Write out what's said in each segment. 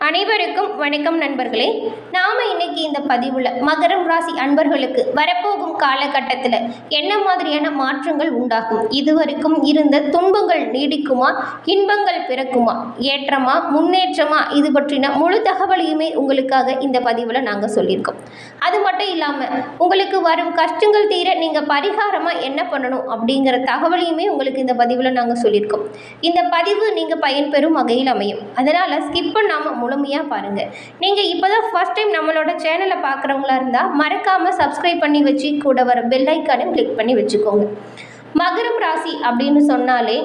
அனைவருக்கும் வணக்கம் நண்பர்களே. நாம் இன்னைக்கு இந்த பதிவில் மகரம் ராசி அன்பர்களுக்கு வரப்போகும் காலகட்டத்தில் என்ன மாதிரியான மாற்றங்கள் உண்டாகும்? இதுவரைக்கும் இருந்த துன்பங்கள் நீடிக்குமா? இன்பங்கள் பிறக்குமா? ஏற்றமா? முன்னேற்றமா? இது பற்றின முழு தகவலையுமே உங்களுக்காக இந்த பதிவில் நாங்கள் சொல்லியிருக்கோம். அது மட்டும் இல்லாமல் உங்களுக்கு வரும் கஷ்டங்கள் தீர நீங்கள் பரிகாரமாக என்ன பண்ணணும் அப்படிங்கிற தகவலையுமே உங்களுக்கு இந்த பதிவில் நாங்கள் சொல்லியிருக்கோம். இந்த பதிவு நீங்கள் பயன்பெறும் வகையில் அமையும். அதனால் ஸ்கிப் பண்ணாமல் முழுமையாக பாருங்கள் நீங்கள் இப்போ தான் ஃபஸ்ட் டைம் நம்மளோட சேனலை பார்க்குறவங்களா இருந்தால் மறக்காமல் சப்ஸ்கிரைப் பண்ணி வச்சு கூட வர பெல் ஐக்கானையும் கிளிக் பண்ணி வச்சுக்கோங்க. மகரம் ராசி அப்படின்னு சொன்னாலே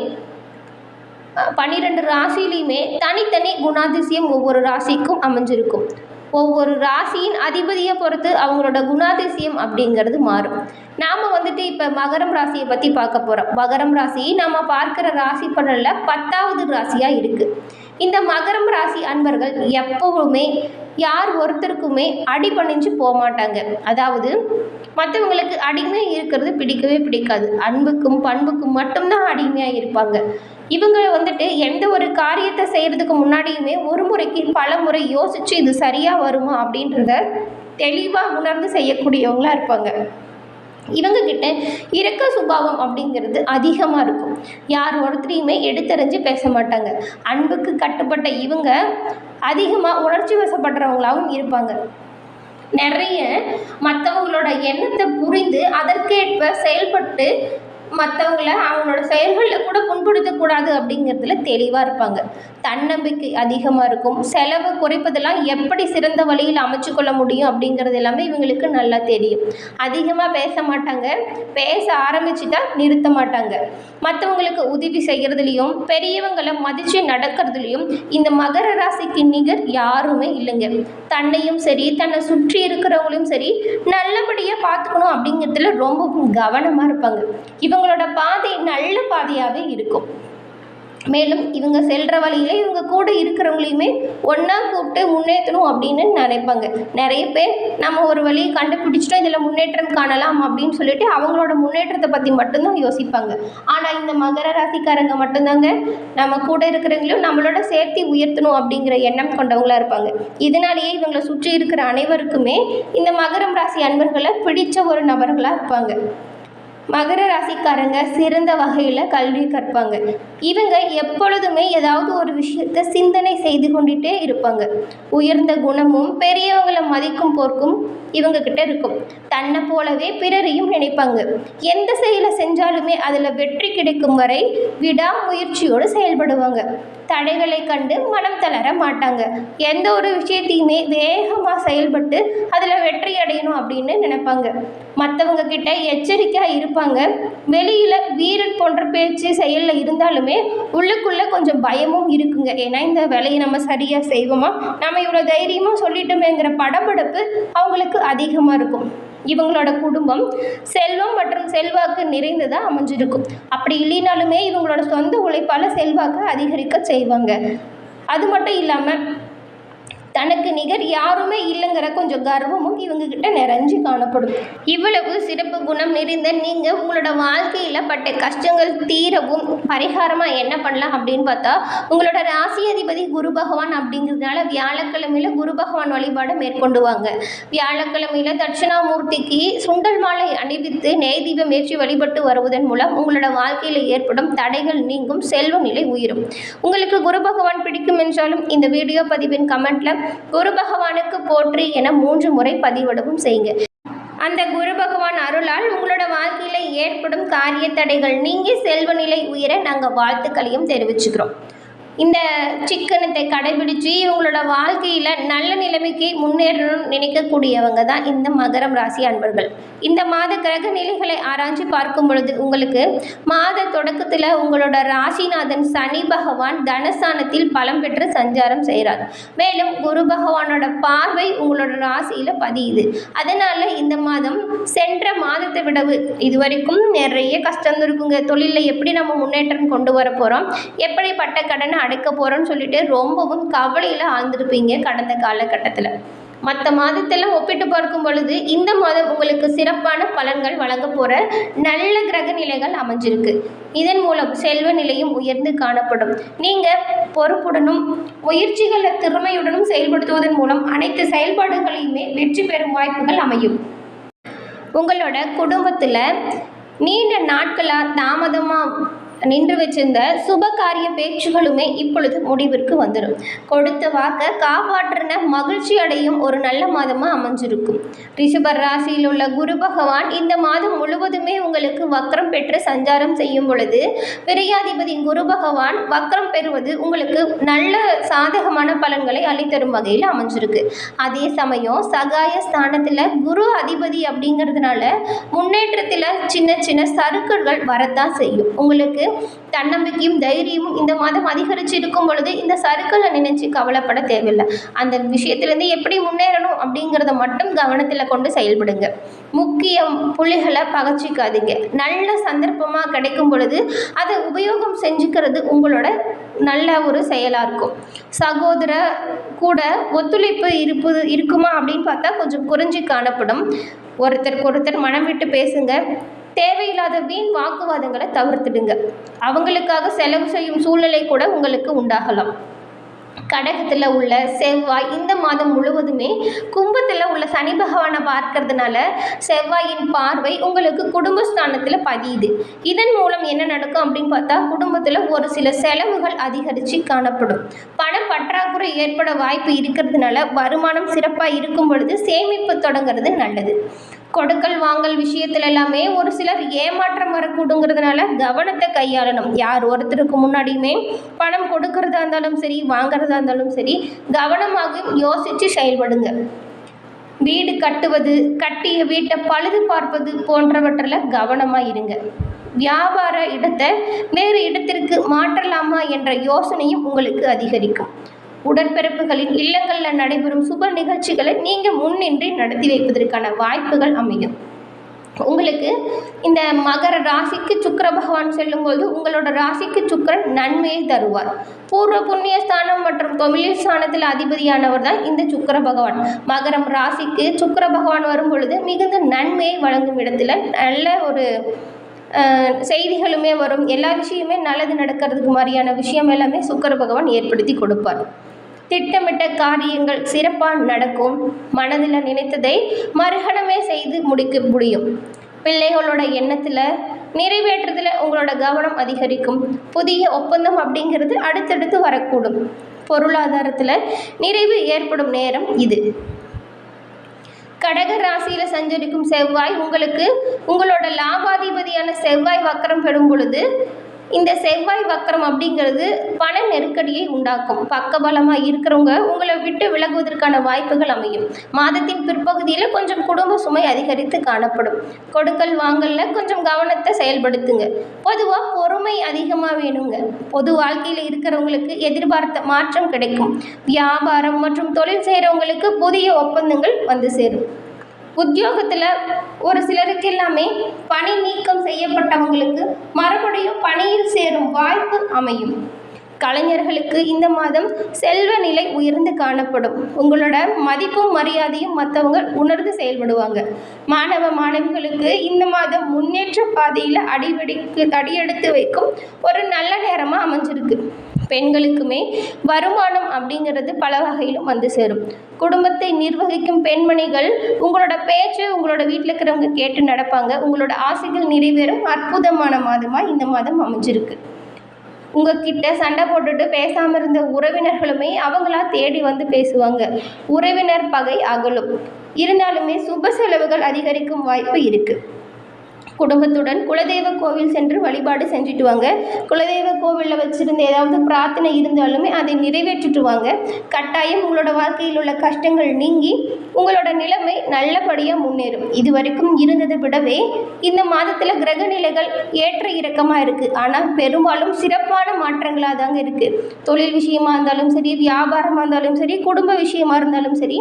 பன்னிரெண்டு ராசிலையுமே தனித்தனி குணாதிசயம் ஒவ்வொரு ராசிக்கும் அமைஞ்சிருக்கும். ஒவ்வொரு ராசியின் அதிபதியை பொறுத்து அவங்களோட குணாதிசயம் அப்படிங்கிறது மாறும். நாம் வந்துட்டு இப்போ மகரம் ராசியை பற்றி பார்க்க போகிறோம் மகரம் ராசி நம்ம பார்க்குற ராசி பலனில் பத்தாவது ராசியாக இருக்குது இந்த மகரம் ராசி அன்பர்கள் எப்பவுமே யார் ஒருத்தருக்குமே அடிபணிஞ்சு போக மாட்டாங்க. அதாவது மற்றவங்களுக்கு அடிமை இருக்கிறது பிடிக்கவே பிடிக்காது. அன்புக்கும் பண்புக்கும் மட்டும்தான் அடிமையாக இருப்பாங்க. இவங்க வந்துட்டு எந்த ஒரு காரியத்தை செய்கிறதுக்கு முன்னாடியுமே ஒரு முறைக்கு பல முறை யோசித்து இது சரியாக வருமா அப்படின்றத தெளிவாக உணர்ந்து செய்யக்கூடியவங்களாக இருப்பாங்க. இவங்க கிட்ட சுபாவம் அப்படிங்கிறது அதிகமாக இருக்கும். யார் ஒருத்தரையுமே எடுத்தறிஞ்சு பேச மாட்டாங்க. அன்புக்கு கட்டுப்பட்ட இவங்க அதிகமாக உணர்ச்சி வசப்படுறவங்களாகவும் இருப்பாங்க. நிறைய மற்றவங்களோட எண்ணத்தை புரிந்து அதற்கேற்ப செயல்பட்டு மற்றவங்கள அவங்களோட செயல்களில் கூட புண்படுத்தக்கூடாது அப்படிங்கிறதுல தெளிவாக இருப்பாங்க. தன்னம்பிக்கை அதிகமாக இருக்கும். செலவு குறைப்பதெல்லாம் எப்படி சிறந்த வழியில் அமைச்சு கொள்ள முடியும் அப்படிங்கிறது எல்லாமே இவங்களுக்கு நல்லா தெரியும். அதிகமாக பேச மாட்டாங்க. பேச ஆரம்பிச்சுட்டா நிறுத்த மாட்டாங்க. மற்றவங்களுக்கு உதவி செய்கிறதுலையும் பெரியவங்களை மதித்து நடக்கிறதுலையும் இந்த மகர ராசிக்கு நிகர் யாருமே இல்லைங்க. தன்னையும் சரி தன்னை சுற்றி இருக்கிறவங்களையும் சரி நல்லபடியாக பார்த்துக்கணும் அப்படிங்கிறதுல ரொம்ப கவனமாக இருப்பாங்க. இவங்களோட பாதை நல்ல பாதையாகவே இருக்கும். மேலும் இவங்க செல்கிற வழியில் இவங்க கூட இருக்கிறவங்களையுமே ஒன்றா கூப்பிட்டு முன்னேற்றணும் அப்படின்னு நினைப்பாங்க. நிறைய பேர் நம்ம ஒரு வழியை கண்டுபிடிச்சிட்டோம் இதில் முன்னேற்றம் காணலாம் அப்படின்னு சொல்லிட்டு அவங்களோட முன்னேற்றத்தை பற்றி மட்டும்தான் யோசிப்பாங்க. ஆனால் இந்த மகர ராசிக்காரங்க மட்டும்தாங்க நம்ம கூட இருக்கிறவங்களையும் நம்மளோட சேர்த்து உயர்த்தணும் அப்படிங்கிற எண்ணம் கொண்டவங்களா இருப்பாங்க. இதனாலேயே இவங்களை சுற்றி இருக்கிற அனைவருக்குமே இந்த மகரம் ராசி அன்பர்களை பிடித்த ஒரு நபர்களாக இருப்பாங்க. மகர ராசிக்காரங்க சிறந்த வகையில் கல்வி கற்பாங்க. இவங்க எப்பொழுதுமே ஏதாவது ஒரு விஷயத்தை சிந்தனை செய்து கொண்டுட்டே இருப்பாங்க. உயர்ந்த குணமும் பெரியவங்களை மதிக்கும் போர்க்கும் இவங்க கிட்ட இருக்கும். தன்னை போலவே பிறரையும் நினைப்பாங்க. எந்த செயலை செஞ்சாலுமே அதில் வெற்றி கிடைக்கும் வரை விடாமுயற்சியோடு செயல்படுவாங்க. தடைகளை கண்டு மனம் தளர மாட்டாங்க. எந்த ஒரு விஷயத்தையுமே வேகமாக செயல்பட்டு அதில் வெற்றி அடையணும் அப்படின்னு நினைப்பாங்க. மற்றவங்க கிட்ட எச்சரிக்கையாக இருப்பாங்க. வெளியில் வீரன் போன்ற பேச்சு செயலில் இருந்தாலுமே உள்ளுக்குள்ளே கொஞ்சம் பயமும் இருக்குங்க. ஏன்னா இந்த வேலையை நம்ம சரியாக செய்வோமா? நம்ம இவ்வளோ தைரியமாக சொல்லிட்டோமேங்கிற படபடப்பு அவங்களுக்கு அதிகமாக இருக்கும். இவங்களோட குடும்பம் செல்வம் மற்றும் செல்வாக்கு நிறைந்ததாக அமைஞ்சிருக்கும். அப்படி இல்லைனாலுமே இவங்களோட சொந்த உழைப்பால் செல்வாக்கு அதிகரிக்க செய்வாங்க. அது மட்டும் இல்லாமல் தனக்கு நிகர் யாருமே இல்லைங்கிற கொஞ்சம் கர்வமும் இவங்க கிட்ட நிறைஞ்சு காணப்படும். இவ்வளவு சிறப்பு குணம் நிறைந்த நீங்கள் உங்களோட வாழ்க்கையில் பட்ட கஷ்டங்கள் தீரவும் பரிகாரமாக என்ன பண்ணலாம் அப்படின்னு பார்த்தா உங்களோட ராசி அதிபதி குரு பகவான் அப்படிங்கிறதுனால வியாழக்கிழமையில குரு பகவான் வழிபாடை மேற்கொண்டுவாங்க வியாழக்கிழமையில தட்சிணாமூர்த்திக்கு சுண்டல் மாலை அணிவித்து நெய்தீபம் ஏற்றி வழிபட்டு வருவதன் மூலம் உங்களோட வாழ்க்கையில் ஏற்படும் தடைகள் நீங்கும் செல்வ நிலை உயரும். உங்களுக்கு குரு பகவான் பிடிக்கும் என்றாலும் இந்த வீடியோ பதிவின் கமெண்ட்ல குரு பகவானுக்கு போற்றி என மூன்று முறை பதிவிடவும் செய்யுங்க. அந்த குரு பகவான் அருளால் உங்களோட வாழ்க்கையில் ஏற்படும் காரிய தடைகள் நீங்கி செல்வநிலை உயர நாங்கள் வாழ்த்துக்களையும் தெரிவிச்சுக்கிறோம். இந்த சிக்கனத்தை கடைபிடிச்சு இவங்களோட வாழ்க்கையில் நல்ல நிலைமைக்கு முன்னேறணும்னு நினைக்கக்கூடியவங்க தான் இந்த மகரம் ராசி அன்பர்கள். இந்த மாத கிரக நிலைகளை ஆராய்ச்சி பார்க்கும் பொழுது உங்களுக்கு மாத தொடக்கத்தில் உங்களோட ராசிநாதன் சனி பகவான் தனஸ்தானத்தில் பலம் பெற்று சஞ்சாரம் செய்கிறார் மேலும் குரு பகவானோட பார்வை உங்களோட ராசியில் பதியுது. அதனால் இந்த மாதம் சென்ற மாதத்தை விடவு இதுவரைக்கும் நிறைய கஷ்டம் இருக்குங்க. தொழிலில் எப்படி நம்ம முன்னேற்றம் கொண்டு வர போகிறோம் எப்படிப்பட்ட கடனை அடைக்க போகிறோன்னு சொல்லிட்டு ரொம்பவும் கவலையில் ஆழ்ந்திருப்பீங்க கடந்த காலகட்டத்தில். மற்ற மாதத்தெல்லாம் ஒப்பிட்டு பார்க்கும் பொழுது இந்த மாதம் உங்களுக்கு சிறப்பான பலன்கள் வழங்க போகிற நல்ல கிரக நிலைகள் அமைஞ்சிருக்கு. இதன் மூலம் செல்வ நிலையும் உயர்ந்து காணப்படும். நீங்கள் பொறுப்புடனும் முயற்சிகளை திறமையுடனும் செயல்படுத்துவதன் மூலம் அனைத்து செயல்பாடுகளையுமே வெற்றி பெறும் வாய்ப்புகள் அமையும். உங்களோட குடும்பத்தில் நீண்ட நாட்களாக தாமதமாக நின்று வச்சிருந்த சுபகாரிய பேச்சுகளுமே இப்பொழுது முடிவிற்கு வந்துடும் கொடுத்த வாக்க காப்பாற்றின மகிழ்ச்சி அடையும் ஒரு நல்ல மாதமாக அமைஞ்சிருக்கும். ரிஷபர் ராசியில் உள்ள குரு பகவான் இந்த மாதம் முழுவதும் உங்களுக்கு வக்ரம் பெற்று சஞ்சாரம் செய்யும் பொழுது விரையாதிபதி குரு பகவான் வக்ரம் பெறுவது உங்களுக்கு நல்ல சாதகமான பலன்களை அளித்தரும் வகையில் அமைஞ்சிருக்கு. அதே சமயம் சகாய ஸ்தானத்தில் குரு அதிபதி அப்படிங்கிறதுனால முன்னேற்றத்தில் சின்ன சின்ன சறுக்கல்கள் வரத்தான் செய்யும். உங்களுக்கு தன்னம்பிக்கையும் தைரியமும் இந்த மாதம் அதிகரித்து இருக்கும் பொழுது இந்த சறுக்களை நினைச்சு கவலைப்பட தேவையில்லை. அந்த விஷயத்திலேருந்து எப்படி முன்னேறணும் அப்படிங்கிறத மட்டும் கவனத்தில் கொண்டு செயல்படுங்க. முக்கியம் புள்ளிகளை பகச்சிக்காதீங்க. நல்ல சந்தர்ப்பமாக கிடைக்கும் பொழுது அதை உபயோகம் செஞ்சுக்கிறது உங்களோட நல்ல ஒரு செயலாக இருக்கும். சகோதர கூட ஒத்துழைப்பு இருப்பு இருக்குமா அப்படின்னு பார்த்தா கொஞ்சம் குறைஞ்சி காணப்படும். ஒருத்தருக்கு ஒருத்தர் மனம் விட்டு பேசுங்க. தேவையில்லாத வீண் வாக்குவாதங்களை தவிர்த்துடுங்க. அவங்களுக்காக செலவு செய்யும் சூழ்நிலை கூட உங்களுக்கு உண்டாகலாம். கடகத்தில் உள்ள செவ்வாய் இந்த மாதம் முழுவதுமே கும்பத்தில் உள்ள சனி பகவானை பார்க்கறதுனால செவ்வாயின் பார்வை உங்களுக்கு குடும்பஸ்தானத்தில் பதியுது. இதன் மூலம் என்ன நடக்கும் அப்படின்னு பார்த்தா குடும்பத்தில் ஒரு சில செலவுகள் அதிகரித்து காணப்படும். பண பற்றாக்குறை ஏற்பட வாய்ப்பு இருக்கிறதுனால வருமானம் சிறப்பாக இருக்கும் பொழுது சேமிப்பு தொடங்குறது நல்லது. கொடுக்கல் வாங்கல் விஷயத்துல எல்லாமே ஒரு சிலர் ஏமாற்றம் வரக்கூடுங்கிறதுனால கவனத்தை கையாளணும். யார் ஒருத்தருக்கு முன்னாடியுமே பணம் கொடுக்கறதா இருந்தாலும் சரி வாங்கிறதா இருந்தாலும் சரி கவனமாக யோசித்து செயல்படுங்க. வீடு கட்டுவது கட்டிய வீட்டை பழுது பார்ப்பது போன்றவற்றில் கவனமாக இருங்க. வியாபார இடத்தை வேறு இடத்திற்கு மாற்றலாமா என்ற யோசனையும் உங்களுக்கு அதிகரிக்கும். உடற்பிறப்புகளின் இல்லங்களில் நடைபெறும் சுப நிகழ்ச்சிகளை நீங்கள் முன்னின்றி நடத்தி வைப்பதற்கான வாய்ப்புகள் அமையும். உங்களுக்கு இந்த மகர ராசிக்கு சுக்கிர பகவான் செல்லும்போது உங்களோட ராசிக்கு சுக்கிரன் நன்மையை தருவார். பூர்வ புண்ணிய ஸ்தானம் மற்றும் தொழில் ஸ்தானத்தில் அதிபதியானவர் தான் இந்த சுக்கிர பகவான். மகரம் ராசிக்கு சுக்கர பகவான் வரும் பொழுது மிகுந்த நன்மையை வழங்கும் இடத்துல நல்ல ஒரு செய்திகளுமே வரும். எல்லா விஷயமே நல்லது நடக்கிறதுக்கு மாதிரியான விஷயம் எல்லாமே சுக்கர பகவான் ஏற்படுத்தி கொடுப்பார். திட்டமிட்ட காரியங்கள் சிறப்பாக நடக்கும். மனதில் நினைத்ததை மறுகணமே செய்து முடிக்க முடியும். பிள்ளைகளோட எண்ணத்தில் நிறைவேற்றுறதுல உங்களோட கவனம் அதிகரிக்கும். புதிய ஒப்பந்தம் அப்படிங்கிறது அடுத்தடுத்து வரக்கூடும். பொருளாதாரத்தில் நிறைவு ஏற்படும் நேரம் இது. கடக ராசியில் சஞ்சரிக்கும் செவ்வாய் உங்களுக்கு உங்களோட லாபாதிபதியான செவ்வாய் வக்கரம் பெறும் பொழுது இந்த செவ்வாய் வக்கரம் அப்படிங்கிறது பண நெருக்கடியை உண்டாக்கும். பக்கபலமாக இருக்கிறவங்க உங்களை விட்டு விலகுவதற்கான வாய்ப்புகள் அமையும். மாதத்தின் பிற்பகுதியில் கொஞ்சம் குடும்ப சுமை அதிகரித்து காணப்படும். கொடுக்கல் வாங்கல்ல கொஞ்சம் கவனத்தை செயல்படுத்துங்க. பொதுவாக பொறுமை அதிகமாக வேணுங்க. பொது வாழ்க்கையில் இருக்கிறவங்களுக்கு எதிர்பார்த்த மாற்றம் கிடைக்கும். வியாபாரம் மற்றும் தொழில் செய்கிறவங்களுக்கு புதிய ஒப்பந்தங்கள் வந்து சேரும். உத்தியோகத்தில் ஒரு சிலருக்கு எல்லாமே பணி நீக்கம் செய்யப்பட்டவங்களுக்கு மறுபடியும் பணியில் சேரும் வாய்ப்பு அமையும். கலைஞர்களுக்கு இந்த மாதம் செல்வ நிலை உயர்ந்து காணப்படும். உங்களோட மதிப்பும் மரியாதையும் மற்றவங்க உணர்ந்து செயல்படுவாங்க. மாணவ மாணவிகளுக்கு இந்த மாதம் முன்னேற்ற பாதையில் அடிவெடிக்கு அடியெடுத்து வைக்கும் ஒரு நல்ல நேரமாக அமைஞ்சிருக்கு. பெண்களுக்குமே வருமானம் அப்படிங்கிறது பல வகையிலும் வந்து சேரும். குடும்பத்தை நிர்வகிக்கும் பெண்மணிகள் உங்களோட பேச்சு உங்களோட வீட்டில் இருக்கிறவங்க கேட்டு நடப்பாங்க. உங்களோட ஆசைகள் நிறைவேறும். அற்புதமான மாதமாக இந்த மாதம் அமைஞ்சிருக்கு. உங்ககிட்ட சண்டை போட்டுட்டு பேசாமல் இருந்த உறவினர்களுமே அவங்களா தேடி வந்து பேசுவாங்க. உறவினர் பகை அகலும். இருந்தாலுமே சுப செலவுகள் அதிகரிக்கும் வாய்ப்பு இருக்குது குடும்பத்துடன் குலதெய்வ கோவில் சென்று வழிபாடு செஞ்சுட்டு வாங்க குலதெய்வ கோவிலில் வச்சுருந்த ஏதாவது பிரார்த்தனை இருந்தாலுமே அதை நிறைவேற்றிட்டு வாங்க கட்டாயம் உங்களோட வாழ்க்கையில் உள்ள கஷ்டங்கள் நீங்கி உங்களோட நிலைமை நல்லபடியாக முன்னேறும். இது வரைக்கும் இருந்ததை விடவே இந்த மாதத்தில் கிரக நிலைகள் ஏற்ற இறக்கமாக இருக்குது ஆனால் பெரும்பாலும் சிறப்பான மாற்றங்களாக தாங்க இருக்குது தொழில் விஷயமா இருந்தாலும் சரி வியாபாரமாக இருந்தாலும் சரி குடும்ப விஷயமா இருந்தாலும் சரி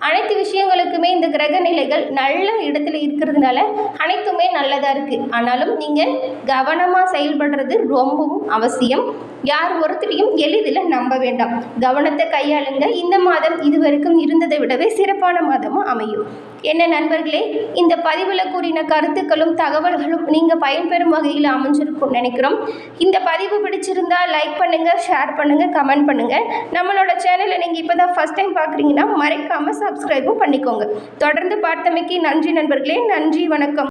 அனைத்து விஷயங்களுக்குமே இந்த கிரக நிலைகள் நல்ல இடத்துல இருக்கிறதுனால அனைத்துமே நல்லது தான் இருக்குது ஆனாலும் நீங்கள் கவனமாக செயல்படுறது ரொம்பவும் அவசியம். யார் ஒருத்தரையும் எளிதில் நம்ப வேண்டாம். கவனத்தை கையாளுங்க. இந்த மாதம் இதுவரைக்கும் இருந்ததை விடவே சிறப்பான மாதமும் அமையும். என்ன நண்பர்களே இந்த பதிவில் கூறின கருத்துக்களும் தகவல்களும் நீங்கள் பயன்பெறும் வகையில் அமைஞ்சிருக்கும்னு நினைக்கிறோம். இந்த பதிவு பிடிச்சிருந்தா லைக் பண்ணுங்கள் ஷேர் பண்ணுங்கள் கமெண்ட் பண்ணுங்கள் நம்மளோட சேனலை நீங்கள் இப்போ தான் ஃபஸ்ட் டைம் பார்க்குறீங்கன்னா மறைக்காமல் சப்ஸ்கிரைபும் பண்ணிக்கோங்க. தொடர்ந்து பார்த்தமைக்கு நன்றி நண்பர்களே. நன்றி வணக்கம்.